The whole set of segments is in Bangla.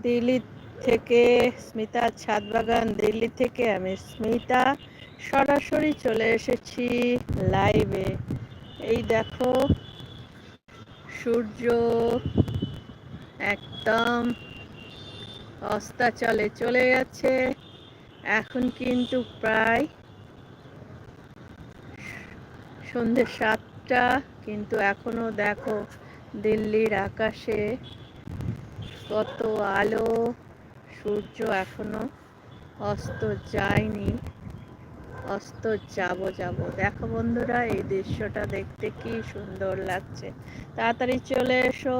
দিল্লি থেকে স্মিতা ছাদ বাগান দিল্লি থেকে আমি স্মিতা। সরাসরি চলে এসেছি লাইভে এই দেখো, সূর্য একদম অস্তাচলে চলে যাচ্ছে এখন কিন্তু প্রায় সন্ধ্যে সাতটা, কিন্তু এখনও দেখো দিল্লির আকাশে কত আলো সূর্য এখনও অস্ত যায়নি। অস্ত যাব যাব। দেখো বন্ধুরা, এই দৃশ্যটা দেখতে কি সুন্দর লাগছে। তাড়াতাড়ি চলে এসো।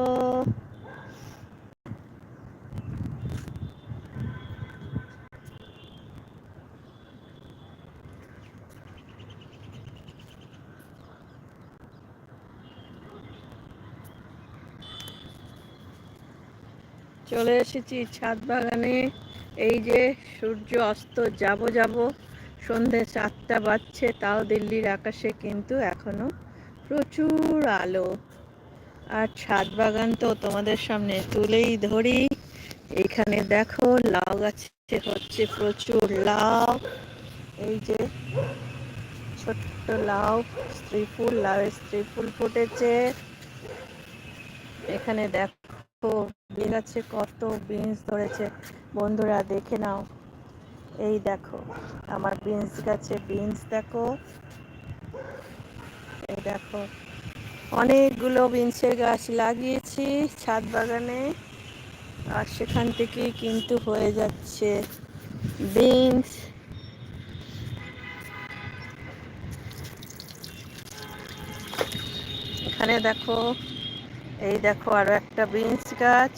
চলে এসেছি ছাদ বাগানে এই যে সূর্য অস্ত, যাব যাব। সন্ধে চারটা বাজছে, তাও দিল্লির আকাশে কিন্তু এখনও প্রচুর আলো। আর ছাদ বাগান তো তোমাদের সামনে তুলেই ধরি। এইখানে দেখো লাউ গাছে হচ্ছে প্রচুর লাউ। এই যে ছোট্ট লাউ, স্ত্রী ফুল, লাউয়ের স্ত্রী ফুল ফুটেছে। এখানে দেখো বিন গাছে কত বিনস ধরেছে। বন্ধুরা, দেখে নাও। এই দেখো, আমার বিনস গাছে বিনস দেখো। এই দেখো, অনেকগুলো বিনসের গাছ লাগিয়েছি ছাদ বাগানে। আর সেখান থেকে কিন্তু হয়ে যাচ্ছে বিনস এখানে দেখো এই দেখো আরও একটা বিনস গাছ।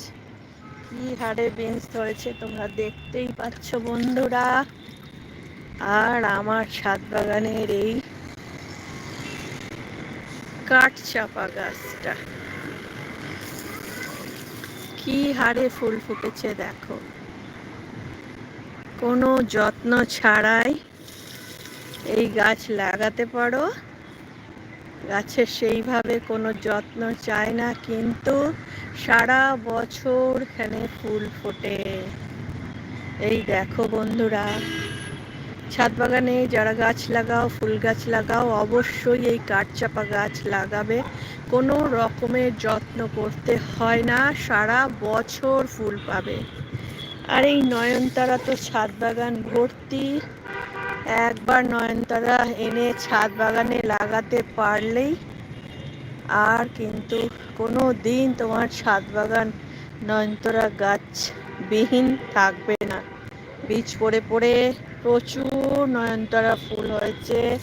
কি হারে বিনস ধরেছে তোমরা দেখতেই পাচ্ছ বন্ধুরা। আর আমার ছাদ বাগানের এই কাঠ চাপা গাছটা। কি হারে ফুল ফুটেছে দেখো। কোনো যত্ন ছাড়াই এই গাছ লাগাতে পারো। গাছের সেইভাবে কোনো যত্ন চায় না, কিন্তু সারা বছর এখানে ফুল ফোটে। এই দেখো বন্ধুরা, ছাদ বাগানে যারা গাছ লাগাও, ফুল গাছ লাগাও, অবশ্যই এই কাঠচাপা গাছ লাগাবে। কোনো রকমের যত্ন করতে হয় না, সারা বছর ফুল পাবে। আর এই নয়নতারা তো ছাদ বাগান ভর্তি। একবার নয়নতারা এনে ছাদ বাগানে লাগাতে পারলেই আর কিন্তু কোনো দিন তোমার ছাদ বাগান নয়নতারা গাছ বিহীন থাকবে না। বীজ পড়ে পড়ে প্রচুর নয়নতারা ফুল হয়েছে।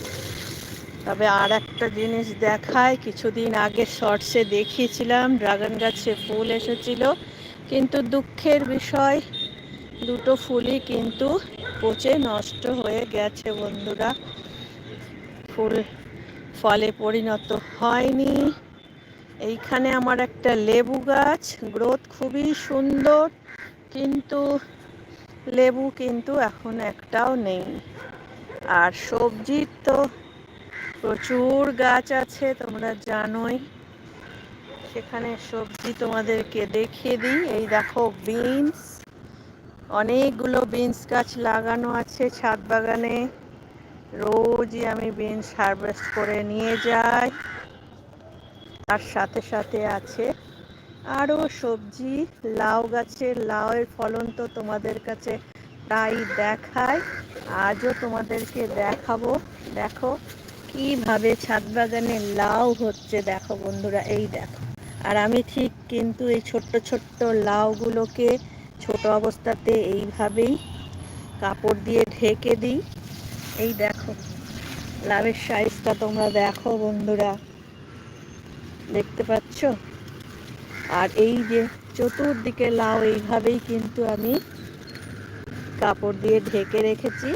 তবে আর একটা জিনিস দেখায় কিছুদিন আগে শর্টসে দেখিয়েছিলাম, ড্রাগন গাছে ফুল এসেছিল। কিন্তু দুঃখের বিষয়, দুটো ফুলই কিন্তু পচে নষ্ট হয়ে গেছে বন্ধুরা। ফুল ফলে পরিণত হয়নি। এইখানে আমার একটা লেবু গাছ। গ্রোথ খুবই সুন্দর, কিন্তু লেবু কিন্তু এখন একটাও নেই। আর সবজির তো প্রচুর গাছ আছে, তোমরা জানোই। সেখানে সবজি তোমাদেরকে দেখিয়ে দিই। এই দেখো, বিনস। অনেকগুলো বিনস গাছ লাগানো আছে ছাদ বাগানে। রোজই আমি বিনস হারভেস্ট করে নিয়ে যাই। তার সাথে সাথে আছে আরও সবজি। লাউ গাছের লাউয়ের ফলন তো তোমাদের কাছে প্রায় দেখায়। আজও তোমাদেরকে দেখাবো। দেখো কীভাবে ছাদ বাগানে লাউ হচ্ছে। দেখো বন্ধুরা, এই দেখো। আর আমি ঠিক কিন্তু এই ছোট্ট ছোট্ট লাউগুলোকে ছোট অবস্থাতে এইভাবেই কাপড় দিয়ে ঢেকে দিই। এই দেখো, লাভের সাইজটা তোমরা দেখো বন্ধুরা। দেখতে পাচ্ছ? আর এই যে চতুর্দিকে লাউ, এইভাবেই কিন্তু আমি কাপড় দিয়ে ঢেকে রেখেছি,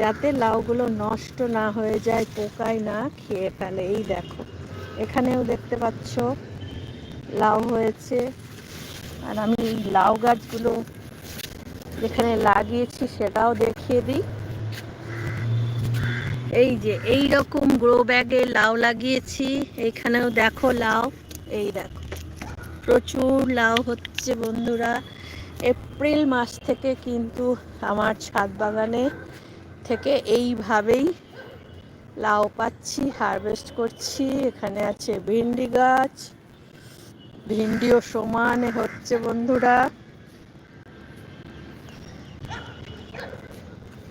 যাতে লাউগুলো নষ্ট না হয়ে যায়, পোকায় না খেয়ে ফেলে। এই দেখো, এখানেও দেখতে পাচ্ছ, লাউ হয়েছে। আর আমি এই লাউ গাছগুলো যেখানে লাগিয়েছি সেটাও দেখিয়ে দিই। এই যে এই রকম গ্রো ব্যাগে লাউ লাগিয়েছি, এইখানেও দেখো লাউ, এই দেখো। প্রচুর লাউ হচ্ছে বন্ধুরা। এপ্রিল মাস থেকে কিন্তু আমার ছাদ বাগানে থেকে এইভাবেই লাউ পাচ্ছি, হারভেস্ট করছি। এখানে আছে ভিন্ডি গাছ ভিন্ডিও সমানে হচ্ছে বন্ধুরা।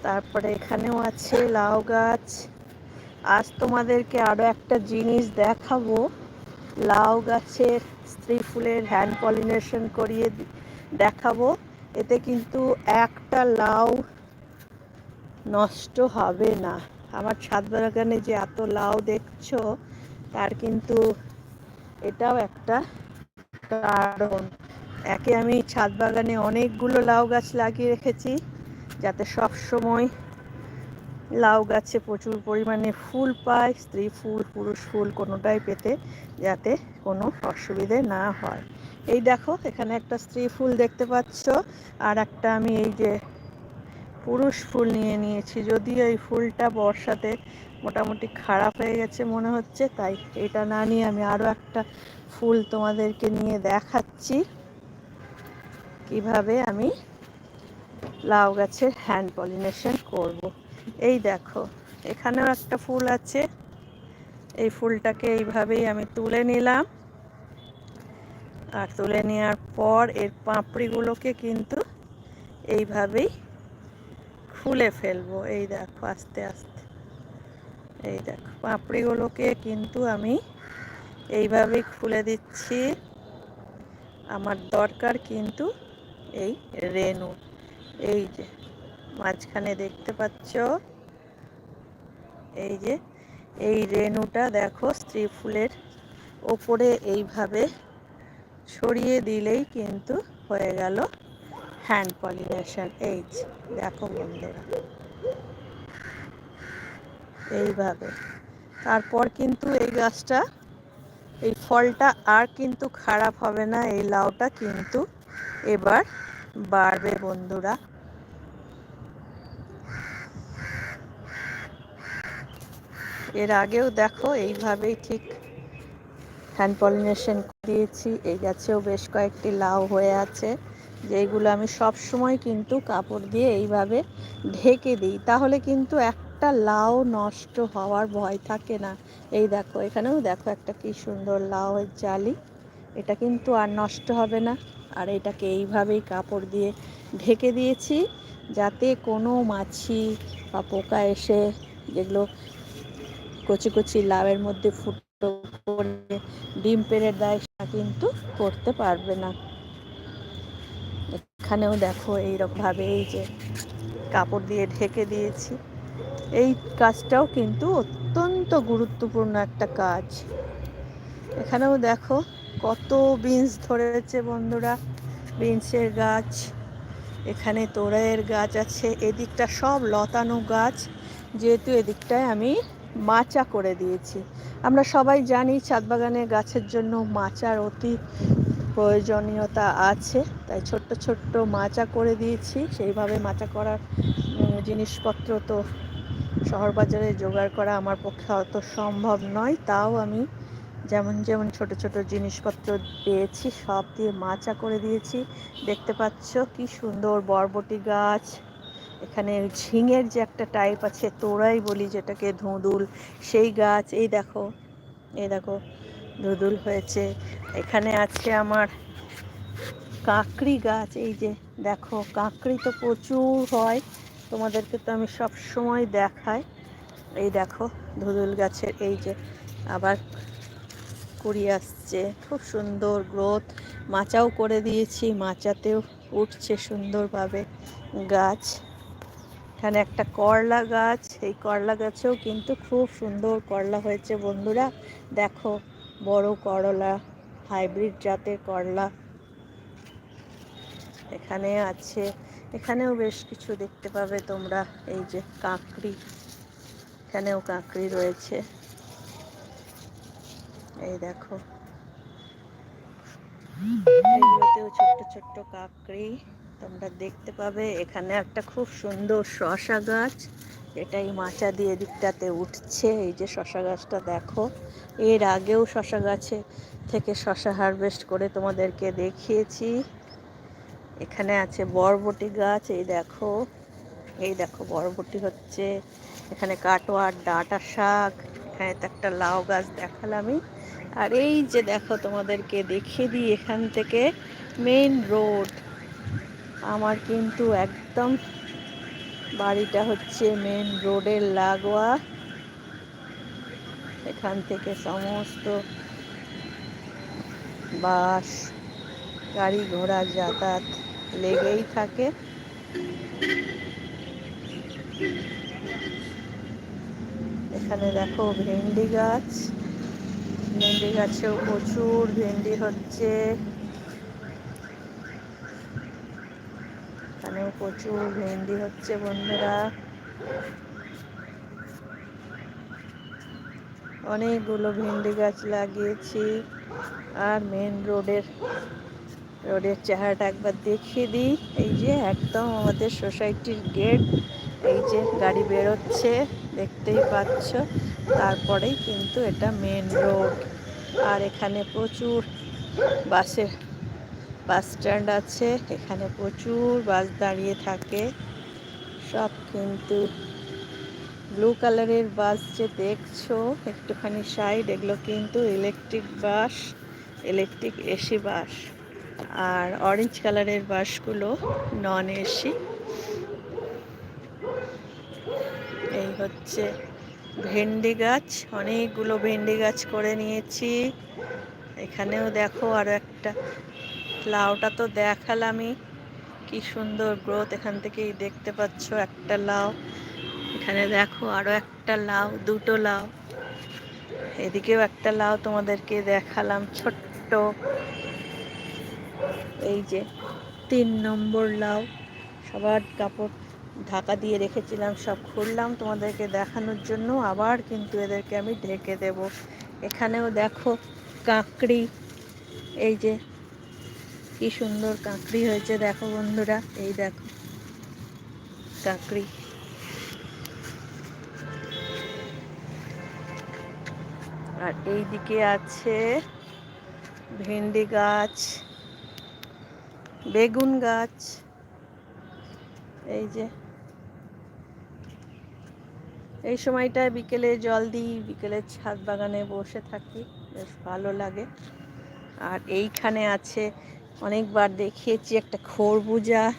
তারপরে এখানেও আছে লাউ গাছ। আজ তোমাদেরকে আরও একটা জিনিস দেখাবো। লাউ গাছের স্ত্রী ফুলের হ্যান্ড পলিনেশন করিয়ে দেখাবো। এতে কিন্তু একটা লাউ নষ্ট হবে না। আমার ছাদ বাগানে যে এত লাউ দেখছ, তার কিন্তু এটাও একটা কারণ একে আমি ছাদ বাগানে অনেকগুলো লাউ গাছ লাগিয়ে রেখেছি, যাতে সব সময় লাউ গাছে প্রচুর পরিমাণে ফুল পায়, স্ত্রী ফুল, পুরুষ ফুল কোনোটাই পেতে যাতে কোনো অসুবিধে না হয়। এই দেখো, এখানে একটা স্ত্রী ফুল দেখতে পাচ্ছ, আর একটা আমি এই যে পুরুষ ফুল নিয়ে নিয়েছি, যদিও এই ফুলটা বর্ষাতে মোটামুটি খারাপ হয়ে গেছে মনে হচ্ছে, তাই এটা না নিয়ে আমি আরও একটা ফুল তোমাদেরকে নিয়ে দেখাচ্ছি। কীভাবে আমি লাউ গাছের হ্যান্ড পলিনেশন করব। এই দেখো, এখানেও একটা ফুল আছে। এই ফুলটাকে এইভাবেই আমি তুলে নিলাম। আর তুলে নেওয়ার পর এর পাঁপড়িগুলোকে কিন্তু এইভাবেই খুলে ফেলব। এই দেখো, আস্তে আস্তে। এই দেখো, পাঁপড়িগুলোকে কিন্তু আমি এইভাবেই খুলে দিচ্ছি। আমার দরকার কিন্তু এই রেনু। এই যে, মাঝখানে দেখতে পাচ্ছ? এই যে, এই রেনুটা দেখো স্ত্রী ফুলের ওপরে এইভাবে ছড়িয়ে দিলেই কিন্তু হয়ে গেল হ্যান্ড পলিনেশন। এই দেখো বন্ধুরা। এইভাবে। তারপর কিন্তু এই গাছটা এই ফলটা আর কিন্তু খারাপ হবে না, এই লাউটা কিন্তু এবার বাড়বে বন্ধুরা। এর আগেও দেখো এইভাবেই ঠিক হ্যান্ড পলিনেশন দিয়েছি, এই গাছেও বেশ কয়েকটি লাউ হয়ে আছে, যেইগুলো আমি সব সময় কিন্তু কাপড় দিয়ে এইভাবে ঢেকে দিই। তাহলে কিন্তু একটা লাউ নষ্ট হওয়ার ভয় থাকে না। এই দেখো, এখানেও দেখো একটা কি সুন্দর লাউ জালি। এটা কিন্তু আর নষ্ট হবে না। আর এটাকে এইভাবেই কাপড় দিয়ে ঢেকে দিয়েছি যাতে কোনো মাছি বা পোকা এসে যেগুলো কচি কচি লাউয়ের মধ্যে ফুটো করে ডিম পেড়ে দেয়, সেটা কিন্তু করতে পারবে না। এখানেও দেখো এইরকমভাবে এই যে কাপড় দিয়ে ঢেকে দিয়েছি। এই কাজটাও কিন্তু অত্যন্ত গুরুত্বপূর্ণ একটা কাজ। এখানেও দেখো কত বিনস ধরেছে বন্ধুরা। বিনসের গাছ, এখানে তোরাইয়ের গাছ আছে, এদিকটা সব লতানো গাছ। যেহেতু এদিকটায় আমি মাচা করে দিয়েছি। আমরা সবাই জানি ছাদ বাগানে গাছের জন্য মাচার অতি প্রয়োজনীয়তা আছে, তাই ছোট্ট ছোট্ট মাচা করে দিয়েছি। সেইভাবে মাচা করার জিনিসপত্র তো শহর বাজারে জোগাড় করা আমার পক্ষে অত সম্ভব নয়। তাও আমি যেমন যেমন ছোট ছোট জিনিসপত্র পেয়েছি, সব দিয়ে মাচা করে দিয়েছি। দেখতে পাচ্ছ কি সুন্দর বরবটি গাছ। এখানে ঝিঙের যে একটা টাইপ আছে তোরাই বলি যেটাকে, ধুঁদুল। সেই গাছ, এই দেখো এই দেখো, ধুদুল হয়েছে। এখানে আছে আমার কাঁকড়ি গাছ, এই যে দেখো, কাঁকড়ি তো প্রচুর হয়। তোমাদেরকে তো আমি সব সময় দেখাই। এই দেখো, ধুদুল গাছের এই যে আবার কুড়ি আসছে। খুব সুন্দর গ্রোথ। মাচাও করে দিয়েছি, মাচাতেও উঠছে সুন্দরভাবে গাছ। এখানে একটা করলা গাছ, এই করলা গাছেও কিন্তু খুব সুন্দর করলা হয়েছে বন্ধুরা। দেখো, বড় করলা, হাইব্রিড জাতের করলা। এখানে আছে এখানেও বেশ কিছু দেখতে পাবে তোমরা, এই যে কাঁকড়ি। এখানেও কাঁকড়ি রয়েছে। এই দেখো। ছোট্ট ছোট্ট কাঁকড়ি, তোমরা দেখতে পাবে। এখানে একটা খুব সুন্দর শশা গাছ, এটাই মাচা দিয়ে দিকটাতে উঠছে। এই যে শশা গাছটা দেখো। এর আগেও শশা গাছে থেকে শশা হারভেস্ট করে তোমাদেরকে দেখিয়েছি। এখানে আছে বরবটি গাছ, এই দেখো। এই দেখো, বরবটি হচ্ছে। এখানে কাটোয়ার ডাঁটা শাক এখানে তো একটা লাউ গাছ দেখালামই আর এই যে দেখো, তোমাদেরকে দেখিয়ে দিই এখান থেকে মেন রোড। আমার কিন্তু একদম বাড়িটা হচ্ছে মেন রোডের লাগোয়া। এখান থেকে সমস্ত বাস, গাড়ি ঘোড়া যাতায়াত লেগেই থাকে। এখানে দেখো ভেন্ডি গাছ। ভেন্ডি গাছেও প্রচুর ভেন্ডি হচ্ছে। এখানেও প্রচুর ভেন্ডি হচ্ছে বন্ধুরা। অনেকগুলো ভেন্ডি গাছ লাগিয়েছি। আর মেন রোডের রোডের চেহারাটা একবার দেখিয়ে দিই। এই যে একদম আমাদের সোসাইটির গেট, এই যে গাড়ি বেরোচ্ছে, দেখতেই পাচ্ছ। তারপরেই কিন্তু এটা মেন রোড। আর এখানে প্রচুর বাসের বাস স্ট্যান্ড আছে। এখানে প্রচুর বাস দাঁড়িয়ে থাকে। সব কিন্তু ব্লু কালারের বাস যে দেখছ, একটুখানি সাইড, এগুলো কিন্তু electric bus, electric AC bus. আর অরেঞ্জ কালারের বাসগুলো নন এসি এই হচ্ছে ভেন্ডি গাছ, অনেকগুলো ভেন্ডি গাছ করে নিয়েছি। এখানেও দেখো আরও একটা। লাউটা তো দেখালামই, কি সুন্দর গ্রোথ এখান থেকেই দেখতে পাচ্ছ একটা লাউ। এখানে দেখো আরও একটা লাউ, দুটো লাউ। এদিকেও একটা লাউ তোমাদেরকে দেখালাম, ছোট্ট। এই যে তিন নম্বর লাউ, সবার কাপড় ঢাকা দিয়ে রেখেছিলাম, সব খুললাম তোমাদেরকে দেখানোর জন্য। আবার কিন্তু এদেরকে আমি ঢেকে দেব। এখানেও দেখো কাঁকড়ি, এই যে কি সুন্দর কাঁকড়ি হয়েছে, দেখো বন্ধুরা, এই দেখো কাঁকড়ি। আর এই দিকে আছে ভেন্ডি গাছ বেগুন গাছ, এই যে। এই সময়টায় বিকেলে জল দিই, বিকেলে ছাদ বাগানে বসে থাকি, বেশ ভালো লাগে। আর এইখানে আছে, অনেকবার দেখিয়েছি একটা খরবুজা।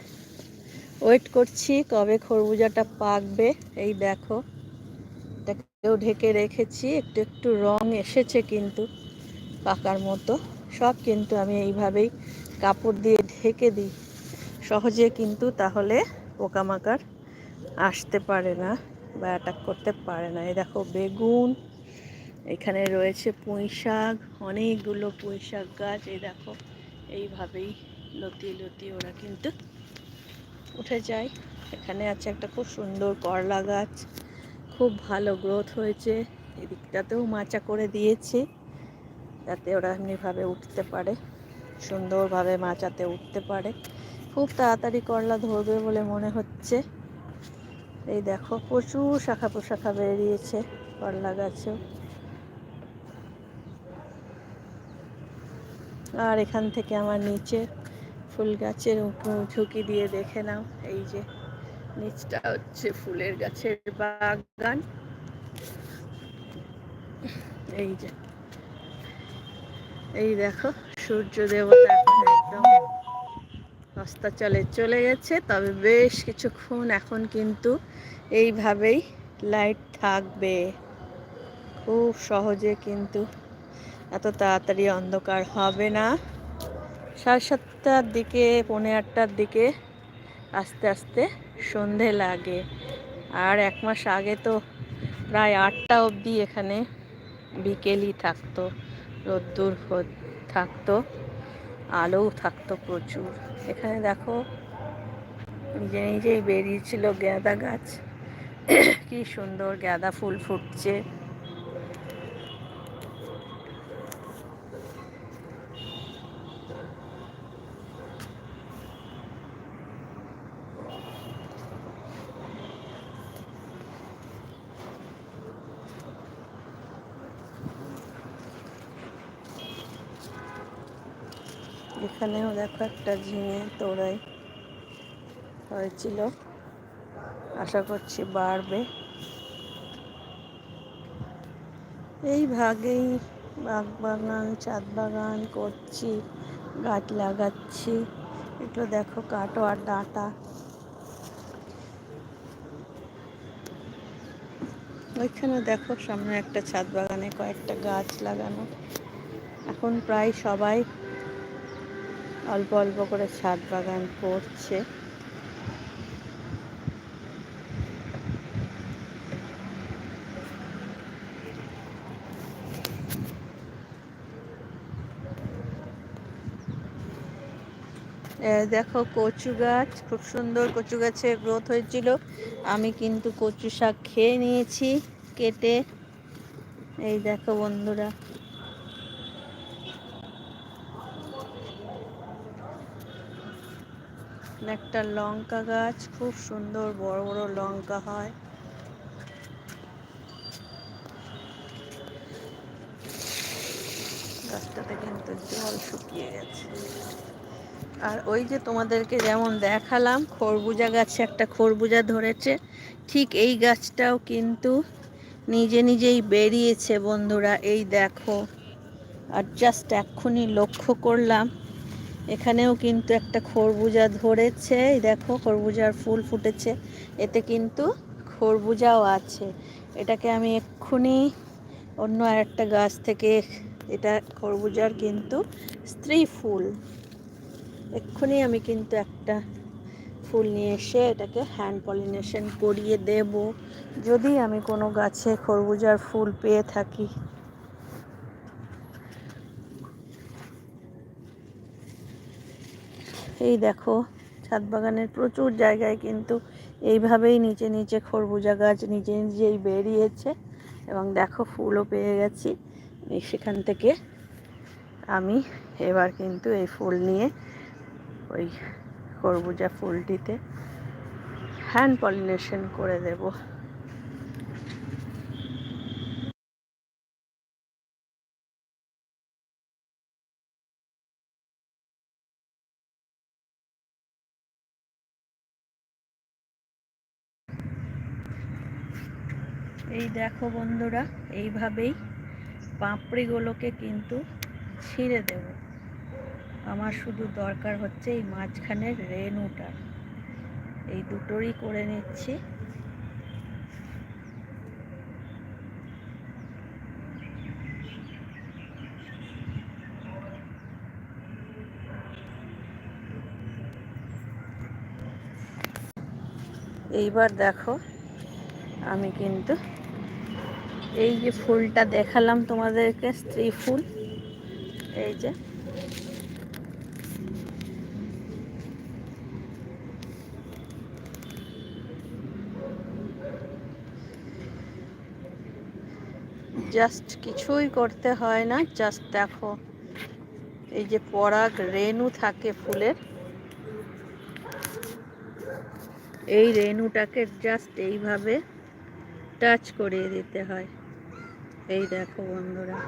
ওয়েট করছি কবে খরবুজাটা পাকবে, এই দেখো। এটাকেও ঢেকে রেখেছি, একটু একটু রং এসেছে কিন্তু পাকার মতো। সব কিন্তু আমি এইভাবেই কাপড় দিয়ে ঢেকে দিই। সহজে কিন্তু তাহলে পোকামাকড় আসতে পারে না বা অ্যাটাক করতে পারে না। এই দেখো বেগুন, এখানে রয়েছে পুঁই শাক, অনেকগুলো পুঁই শাক গাছ। এই দেখো, এইভাবেই লতিয়ে লতিয়ে ওরা কিন্তু উঠে যায়। এখানে আছে একটা খুব সুন্দর করলা গাছ। খুব ভালো গ্রোথ হয়েছে। এদিকটাতেও মাচা করে দিয়েছি, যাতে ওরা এমনিভাবে উঠতে পারে। সুন্দরভাবে মাচাতে উঠতে পারে। খুব তাড়াতাড়ি করলা ধরবে বলে মনে হচ্ছে। এই দেখো, প্রচুর শাখা পোশাখা বেরিয়েছে করলা গাছেও। আর এখান থেকে আমার নিচে ফুল গাছের ঝুঁকি দিয়ে দেখে নাও। এই যে, নিচটা হচ্ছে ফুলের গাছের বাগান। এই যে, এই দেখো সূর্য দেবতা এখন একদম অস্তাচলে চলে চলে গেছে। তবে বেশ কিছুক্ষণ এখন কিন্তু এইভাবেই লাইট থাকবে। খুব সহজে কিন্তু এত তাড়াতাড়ি অন্ধকার হবে না। সাড়ে সাতটার দিকে, পৌনে আটটার দিকে আস্তে আস্তে সন্ধে লাগে। আর এক মাস আগে তো প্রায় আটটা অবধি এখানে বিকেলই থাকতো রোদ্দুর থাকতো, আলোও থাকতো প্রচুর। এখানে দেখো, নিজে নিজেই বেরিয়েছিল গাঁদা গাছ। কি সুন্দর গাঁদা ফুল ফুটছে। এখানেও দেখো একটা ঝিঙে তোড়াই হয়েছিল। আশা করছি বাড়বে। এই ভাগেই বাগ বাগান ছাদ বাগান করছি, গাছ লাগাচ্ছি। একটু দেখো কাটো আর ডাঁটা। ওইখানে দেখো সামনে একটা ছাদ বাগানে কয়েকটা গাছ লাগানো। এখন প্রায় সবাই অল্প অল্প করে ছাদ বাগান করছে। দেখো কচু গাছ, খুব সুন্দর কচু গাছের গ্রোথ হয়েছিল। আমি কিন্তু কচু শাক খেয়ে নিয়েছি কেটে। এই দেখো বন্ধুরা। একটা লঙ্কা গাছ, খুব সুন্দর বড় বড় লঙ্কা হয়। গাছটাতে কিন্তু জল শুকিয়ে গেছে। আর ওই যে তোমাদেরকে যেমন দেখালাম, খরবুজা গাছে একটা খরবুজা ধরেছে। ঠিক এই গাছটাও কিন্তু নিজে নিজেই বেরিয়েছে বন্ধুরা, এই দেখো। আর জাস্ট এক্ষুনি লক্ষ্য করলাম এখানেও কিন্তু একটা খরবুজা ধরেছে। দেখো, খরবুজার ফুল ফুটেছে। এতে কিন্তু খরবুজাও আছে। এটাকে আমি এক্ষুনি অন্য আরেকটা গাছ থেকে এটা খরবুজার কিন্তু স্ত্রী ফুল। এক্ষুনি আমি কিন্তু একটা ফুল নিয়ে এসে এটাকে হ্যান্ড পলিনেশন করিয়ে দেব। যদি আমি কোনো গাছে খরবুজার ফুল পেয়ে থাকি। এই দেখো, ছাদ বাগানের প্রচুর জায়গায় কিন্তু এইভাবেই নিচে নিচে খরবুজা গাছ নিজে নিজেই বেরিয়েছে এবং দেখো ফুলও পেয়ে গেছি। সেখান থেকে আমি এবার কিন্তু এই ফুল নিয়ে ওই খরবুজা ফুলটিতে হ্যান্ড পলিনেশন করে দেব। দেখো বন্ধুরা, এইভাবেই পাঁপড়িগুলোকে কিন্তু ছিঁড়ে দেবো। আমার শুধু দরকার হচ্ছে এই মাঝখানের রেনুটা এই দুটোরই করে নিচ্ছি। এইবার দেখো, আমি কিন্তু এই যে ফুলটা দেখালাম তোমাদেরকে, স্ত্রী ফুল। এই যে। জাস্ট কিছুই করতে হয় না, জাস্ট দেখো, এই যে পরাগ রেনু থাকে ফুলের। এই রেনুটাকে জাস্ট এইভাবে টাচ করিয়ে দিতে হয়। এই দেখো বন্ধুরা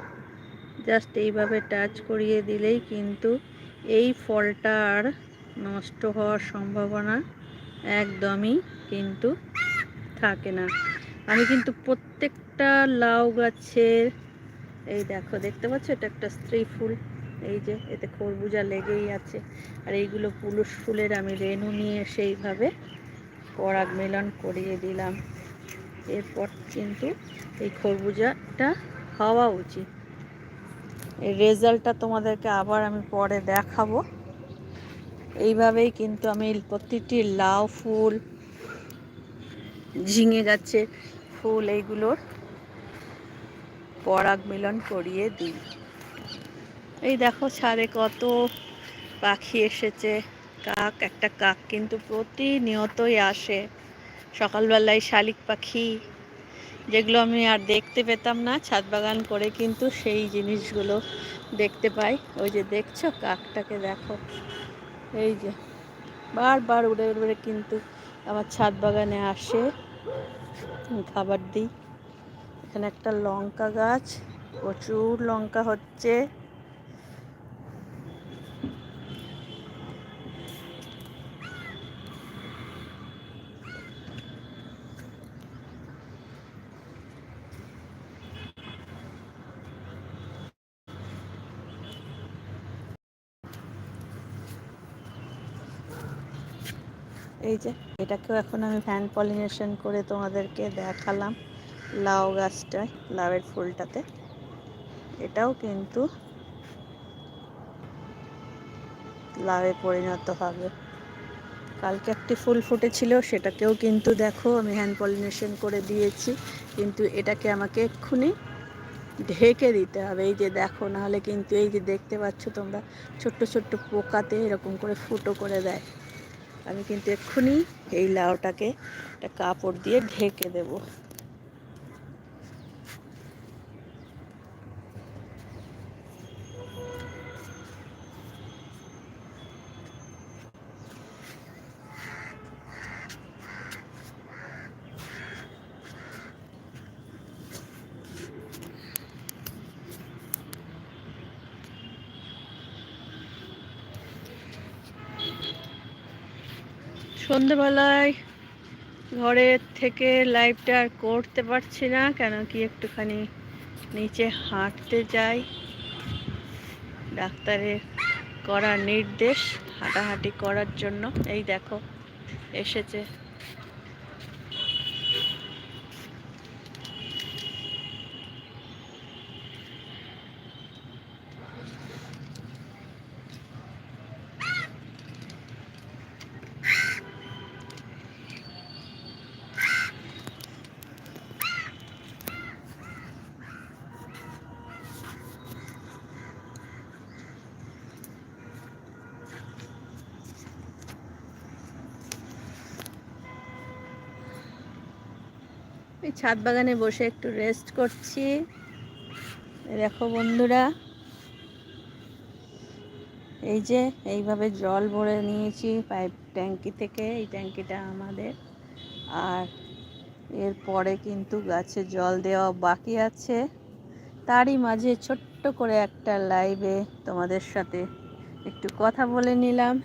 জাস্ট এইভাবে টাচ করিয়ে দিলেই কিন্তু এই ফলটা আর নষ্ট হওয়ার সম্ভাবনা একদমই কিন্তু থাকে না। আমি কিন্তু প্রত্যেকটা লাউ গাছের, এই দেখো, দেখতে পাচ্ছ? এটা একটা স্ত্রী ফুল। এই যে, এতে খরবুজা লেগেই আছে। আর এইগুলো পুলুষ ফুলের আমি রেনু নিয়ে সেইভাবে পরাগ মিলন করিয়ে দিলাম। এরপর কিন্তু এই খরবুজাটা হওয়া উচিত। এই রেজাল্টটা তোমাদেরকে আবার আমি পরে দেখাবো। এইভাবেই কিন্তু আমি প্রতিটি লাউ ফুল, ঝিঙে গাছে ফুল এইগুলোর পরাগ মিলন করিয়ে দিই। এই দেখো ছাদে কত পাখি এসেছে। কাক, একটা কাক কিন্তু প্রতিনিয়তই আসে। সকালবেলায় শালিক পাখি, যেগুলো আমি আর দেখতে পেতাম না, ছাদ বাগান করে কিন্তু সেই জিনিসগুলো দেখতে পাই। ওই যে দেখছ? কাকটাকে দেখো। এই যে, বারবার উড়ে উড়ে কিন্তু আমার ছাদ বাগানে আসে। খাবার দিই। এখানে একটা লঙ্কা গাছ, প্রচুর লঙ্কা হচ্ছে। এই যে, এটাকেও এখন আমি ফ্যান পলিনেশন করে তোমাদেরকে দেখালাম লাউ গাছটায়, লাউয়ের ফুলটাতে। এটাও কিন্তু লাউয়ে পরিণত হবে। কালকে একটি ফুল ফুটেছিল, সেটাকেও কিন্তু দেখো আমি হ্যান্ড পলিনেশন করে দিয়েছি। কিন্তু এটাকে আমাকে এক্ষুনি ঢেকে দিতে হবে। এই যে দেখো, নাহলে কিন্তু এই যে দেখতে পাচ্ছ তোমরা, ছোট্ট ছোট্ট পোকাতে এরকম করে ফুটো করে দেয়। আমি কিন্তু এক্ষুনি এই লাউটাকে একটা কাপড় দিয়ে ঢেকে দেবো। সন্ধেবেলায় ঘরের থেকে লাইভটা আর করতে পারছি না, কেন কি একটুখানি নিচে হাঁটতে যাই। ডাক্তারের করা নির্দেশ, হাঁটাহাঁটি করার জন্য। এই দেখো, এসেছে ছাদ বাগানে বসে একটু রেস্ট করছি। দেখো বন্ধুরা। এই যে, এইভাবে জল ভরে নিয়েছি পাইপ ট্যাঙ্কি থেকে, এই ট্যাঙ্কিটা আমাদের। আর এরপরে কিন্তু গাছে জল দেওয়া বাকি আছে। তারই মাঝে ছোট্ট করে একটা লাইভে তোমাদের সাথে একটু কথা বলে নিলাম।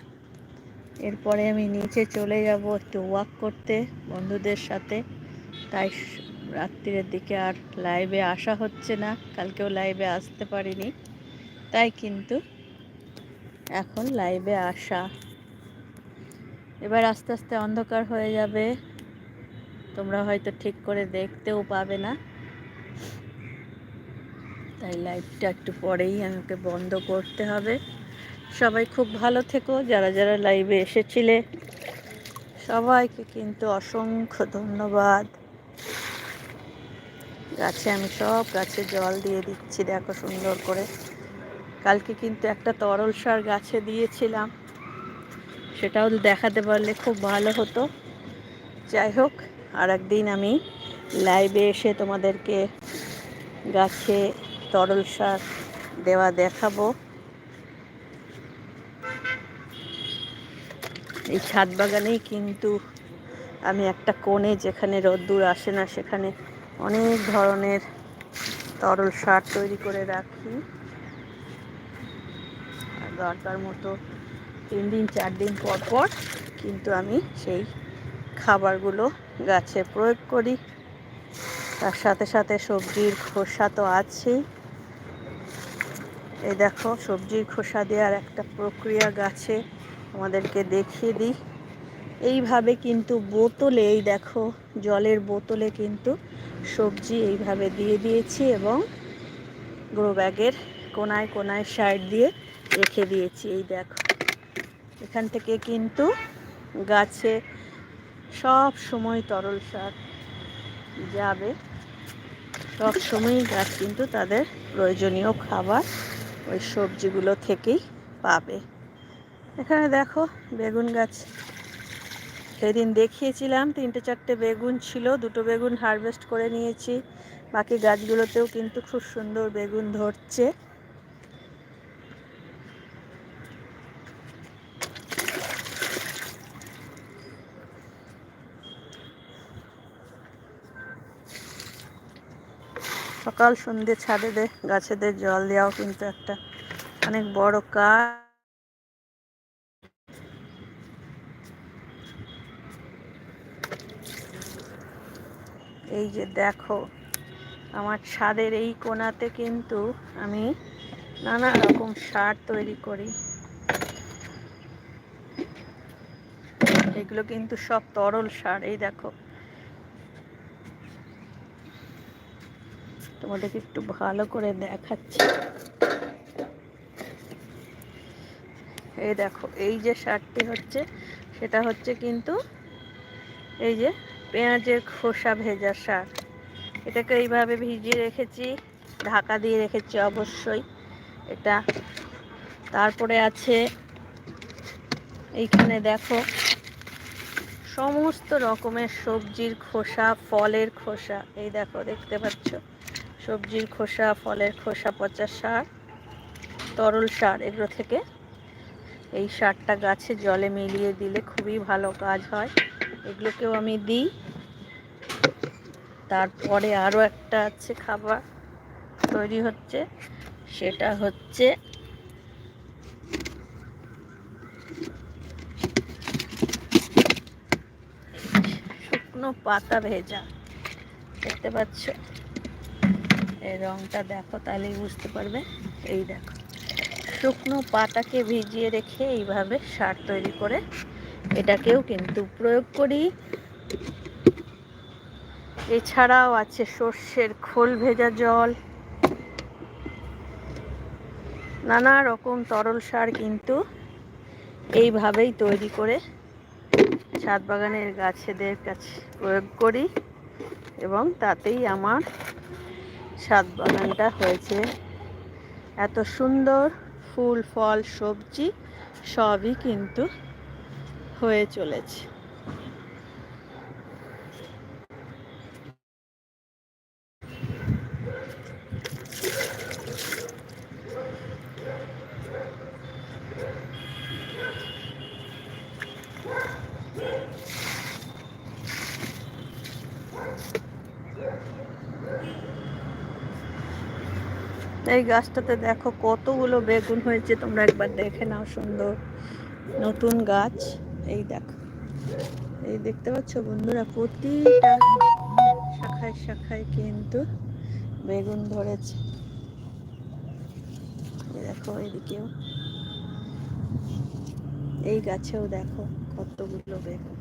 এরপরে আমি নিচে চলে যাব একটু ওয়াক করতে বন্ধুদের সাথে। তাই রাত্রির দিকে আর লাইভে আসা হচ্ছে না। কালকেও লাইভে আসতে পারিনি। তাই কিন্তু এখন লাইভে আসা। এবার আস্তে আস্তে অন্ধকার হয়ে যাবে। তোমরা হয়তো ঠিক করে দেখতেও পাবে না। তাই লাইভটা একটু পরেই আমাকে বন্ধ করতে হবে। সবাই খুব ভালো থেকো। যারা যারা লাইভে এসেছিলে, সবাইকে কিন্তু অসংখ্য ধন্যবাদ। গাছে আমি সব গাছে জল দিয়ে দিচ্ছি, দেখো সুন্দর করে। কালকে কিন্তু একটা তরল সার গাছে দিয়েছিলাম, সেটাও দেখাতে পারলে খুব ভালো হতো। যাই হোক আর একদিন আমি লাইভে এসে তোমাদেরকে গাছে তরল সার দেওয়া দেখাবো। এই ছাদ বাগানেই কিন্তু আমি একটা কোণে যেখানে রোদ্দুর আসে না, সেখানে অনেক ধরনের তরল সার তৈরি করে রাখি। আর দরকার মতো তিন দিন, চার দিন পর পর কিন্তু আমি সেই খাবারগুলো গাছে প্রয়োগ করি। তার সাথে সাথে সবজির খোসা তো আছেই। এই দেখো, সবজির খোসা দেওয়ার একটা প্রক্রিয়া গাছে আমাদেরকে দেখিয়ে দিই। এইভাবে কিন্তু বোতলে, এই দেখো, জলের বোতলে কিন্তু সবজি এইভাবে দিয়ে দিয়েছি এবং গ্রো ব্যাগের কোনায় কোনায় সাইড দিয়ে রেখে দিয়েছি, এই দেখো। এখান থেকে কিন্তু গাছে সব সময় তরল সার যাবে। সব সময়ই গাছ কিন্তু তাদের প্রয়োজনীয় খাবার ওই সবজিগুলো থেকেই পাবে। এখানে দেখো বেগুন গাছ সেদিন দেখিয়েছিলাম, তিনটে চারটে বেগুন ছিল, দুটো বেগুন হারভেস্ট করে নিয়েছি। বাকি গাছগুলোতেও কিন্তু খুব সুন্দর বেগুন ধরছে। সকাল সন্ধ্যে ছাদে দে গাছেদের জল দেওয়াও কিন্তু একটা অনেক বড় কাজ। এই যে দেখো, আমার ছাদের এই কোনাতে কিন্তু আমি নানা রকম সার তৈরি করি। এগুলো কিন্তু সব তরল সার, এই দেখো। তোমাদেরকে একটু ভালো করে দেখাচ্ছি। এই দেখো, এই যে সারটি হচ্ছে, সেটা হচ্ছে কিন্তু এই যে পেঁয়াজের খোসা ভেজা সার এটাকে এইভাবে ভিজিয়ে রেখেছি, ঢাকা দিয়ে রেখেছি অবশ্যই। এটা তারপরে আছে, এইখানে দেখো, সমস্ত রকমের সবজির খোসা, ফলের খোসা। এই দেখো, দেখতে পাচ্ছ? সবজির খোসা, ফলের খোসা, পচা সার, তরল সার, এগুলো থেকে। এই সারটা গাছে জলে মিলিয়ে দিলে খুবই ভালো কাজ হয়। এগুলোকেও আমি দিই। তারপরে আরও একটা আছে খাবার তৈরি হচ্ছে। সেটা হচ্ছে শুকনো পাতা ভেজা। দেখতে পাচ্ছ? এই রংটা দেখো, তাহলেই বুঝতে পারবে। এই দেখো, শুকনো পাতাকে ভিজিয়ে রেখে এইভাবে সার তৈরি করে এটাকেও কিন্তু প্রয়োগ করি। এছাড়াও আছে সর্ষের খোল ভেজা জল। নানা রকম তরল সার কিন্তু এইভাবেই তৈরি করে ছাদ বাগানের গাছেদের কাছে প্রয়োগ করি এবং তাতেই আমার ছাদ বাগানটা হয়েছে। এত সুন্দর ফুল, ফল, সবজি সবই কিন্তু হয়ে চলেছে। এই গাছটাতে দেখো কতগুলো বেগুন হয়েছে, তোমরা একবার দেখে নাও সুন্দর। নতুন গাছ। এই দেখো। এই দেখতে পাচ্ছ বন্ধুরা, প্রতিটা শাখায় শাখায় কিন্তু বেগুন ধরেছে। দেখো এইদিকেও এই গাছেও দেখো কতগুলো বেগুন।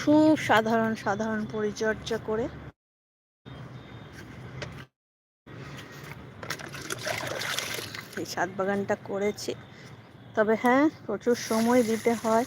খুব সাধারণ সাধারণ পরিচর্যা করে এই ছাদ বাগানটা করেছি। তবে হ্যাঁ প্রচুর সময় দিতে হয়।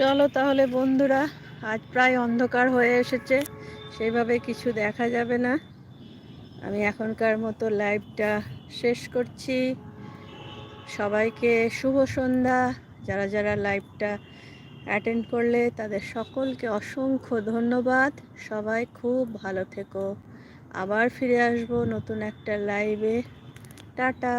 চলো তাহলে বন্ধুরা, আজ প্রায় অন্ধকার হয়ে এসেছে, সেইভাবে কিছু দেখা যাবে না। আমি এখনকার মতো লাইভটা শেষ করছি। সবাইকে শুভ সন্ধ্যা। যারা যারা লাইভটা অ্যাটেন্ড করলে তাদের সকলকে অসংখ্য ধন্যবাদ। সবাই খুব ভালো থেকো। আবার ফিরে আসব নতুন একটা লাইভে। টাটা!